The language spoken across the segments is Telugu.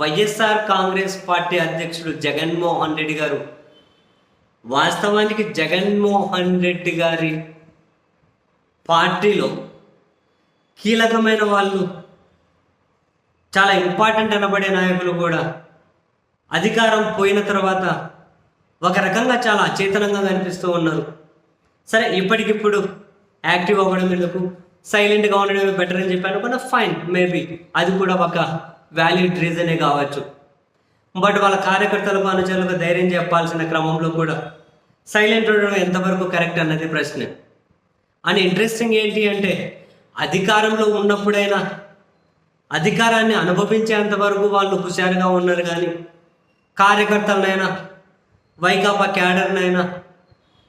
వైఎస్ఆర్ కాంగ్రెస్ పార్టీ అధ్యక్షుడు జగన్మోహన్ రెడ్డి గారు. వాస్తవానికి జగన్మోహన్ రెడ్డి గారి పార్టీలో కీలకమైన వాళ్ళు చాలా ఇంపార్టెంట్ అనబడే నాయకులు కూడా. అధికారం పోయిన తర్వాత ఒక రకంగా చాలా అచేతనంగా కనిపిస్తూ ఉన్నారు. సరే ఇప్పటికిప్పుడు యాక్టివ్ అవ్వడం ఎందుకు? సైలెంట్గా ఉండడమే బెటర్ అని చెప్పి అనుకున్న ఫైన్ మేబీ. అది కూడా ఒక వ్యాలిడ్ రీజనే కావచ్చు. బట్ వాళ్ళ కార్యకర్తలకు అనుచరులకు ధైర్యం చెప్పాల్సిన క్రమంలో కూడా సైలెంట్ ఉండడం ఎంతవరకు కరెక్ట్ అన్నది ప్రశ్న. అని ఇంట్రెస్టింగ్ ఏంటి అంటే అధికారంలో ఉన్నప్పుడైనా అధికారాన్ని అనుభవించేంత వరకు వాళ్ళు హుషారుగా ఉన్నారు కానీ కార్యకర్తలనైనా వైకాపా క్యాడర్నైనా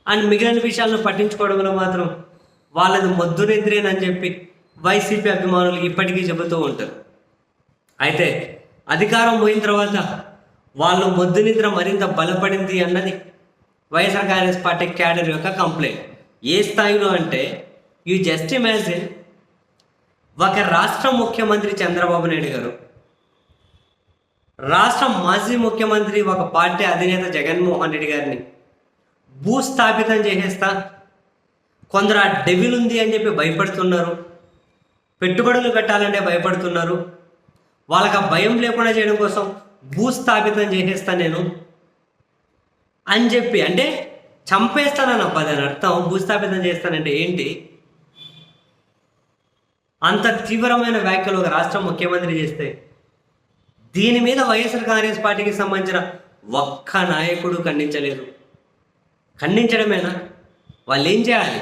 అండ్ మిగిలిన విషయాలను పట్టించుకోవడంలో మాత్రం వాళ్ళది మొద్దు నిద్రేనని చెప్పి వైసీపీ అభిమానులు ఇప్పటికీ చెబుతూ ఉంటారు. అయితే అధికారం పోయిన తర్వాత వాళ్ళు మొద్దు నిద్ర మరింత బలపడింది అన్నది వైఎస్ఆర్ కాంగ్రెస్ పార్టీ క్యాడర్ యొక్క కంప్లైంట్. ఏ స్థాయిలో అంటే యూ జస్ట్ ఇమాజిన్ ఒక రాష్ట్ర ముఖ్యమంత్రి చంద్రబాబు నాయుడు గారు రాష్ట్ర మాజీ ముఖ్యమంత్రి ఒక పార్టీ అధినేత జగన్మోహన్ రెడ్డి గారిని భూస్థాపితం చేసేస్తా కొందరు ఆ డెవిల్ ఉంది అని చెప్పి భయపడుతున్నారు పెట్టుబడులు పెట్టాలంటే భయపడుతున్నారు వాళ్ళకి ఆ భయం లేకుండా చేయడం కోసం భూస్థాపితం చేసేస్తా నేను అని చెప్పి అంటే చంపేస్తానన్న పదని అర్థం భూస్థాపితం చేస్తానంటే ఏంటి? అంత తీవ్రమైన వ్యాఖ్యలు ఒక రాష్ట్ర ముఖ్యమంత్రి చేస్తే దీని మీద వైఎస్ఆర్ కాంగ్రెస్ పార్టీకి సంబంధించిన ఒక్క నాయకుడు ఖండించలేదు. ఖండించడమేనా? వాళ్ళు ఏం చేయాలి?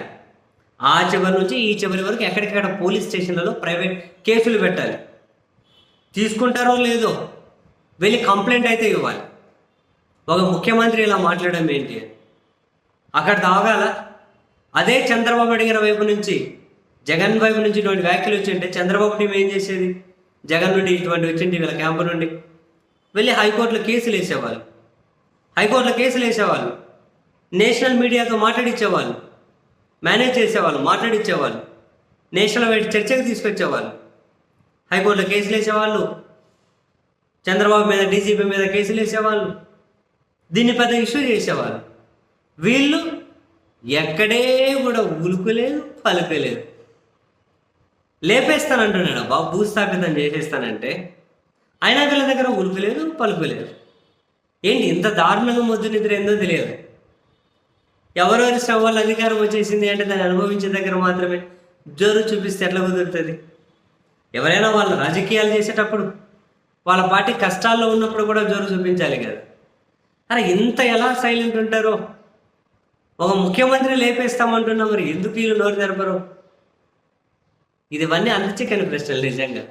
ఆ చివరి నుంచి ఈ చివరి వరకు ఎక్కడికక్కడ పోలీస్ స్టేషన్లలో ప్రైవేట్ కేసులు పెట్టాలి. తీసుకుంటారో లేదో వెళ్ళి కంప్లైంట్ అయితే ఇవ్వాలి. ఒక ముఖ్యమంత్రి ఇలా మాట్లాడడం ఏంటి? అక్కడ తాగాల అదే చంద్రబాబు అడిగిన వైపు నుంచి జగన్ వైపు నుంచి ఇటువంటి వ్యాఖ్యలు వచ్చింటే చంద్రబాబు టీం ఏం చేసేది? జగన్ నుండి ఇటువంటి వచ్చింది వీళ్ళ క్యాంపు నుండి వెళ్ళి హైకోర్టులో కేసులు వేసేవాళ్ళు. హైకోర్టులో కేసులు వేసేవాళ్ళు. నేషనల్ మీడియాతో మాట్లాడించేవాళ్ళు మేనేజ్ చేసేవాళ్ళు మాట్లాడించేవాళ్ళు నేషనల్ వైడ్ చర్చకు తీసుకొచ్చేవాళ్ళు. హైకోర్టులో కేసులు వేసేవాళ్ళు. చంద్రబాబు మీద డీజీపీ మీద కేసులు వేసేవాళ్ళు. దీన్ని పెద్ద ఇష్యూ చేసేవాళ్ళు. వీళ్ళు ఎక్కడే కూడా ఉలుకులేదు పలుకలేదు. లేపేస్తానంటున్నాడు. బాబు భూస్థాపితం చేసేస్తానంటే అయినా వీళ్ళ దగ్గర ఉలుకులేదు పలుకులేదు. ఏంటి ఇంత దారుణంగా మొద్దు నిద్ర ఏందో తెలియదు. ఎవరెవరి శ్రమ వల్ల అధికారం వచ్చేసింది అంటే దాన్ని అనుభవించే దగ్గర మాత్రమే జోరు చూపిస్తే ఎట్లా కుదురుతుంది? ఎవరైనా వాళ్ళు రాజకీయాలు చేసేటప్పుడు వాళ్ళ పార్టీ కష్టాల్లో ఉన్నప్పుడు కూడా జోరు చూపించాలి కదా. అరే ఇంత ఎలా సైలెంట్ ఉంటారో? ఒక ముఖ్యమంత్రి లేపేస్తామంటున్నా మరి ఎందుకు వీళ్ళు నోరు తెరపరు? ఇదివన్నీ అంతచిక్కని ప్రశ్నలు నిజంగా.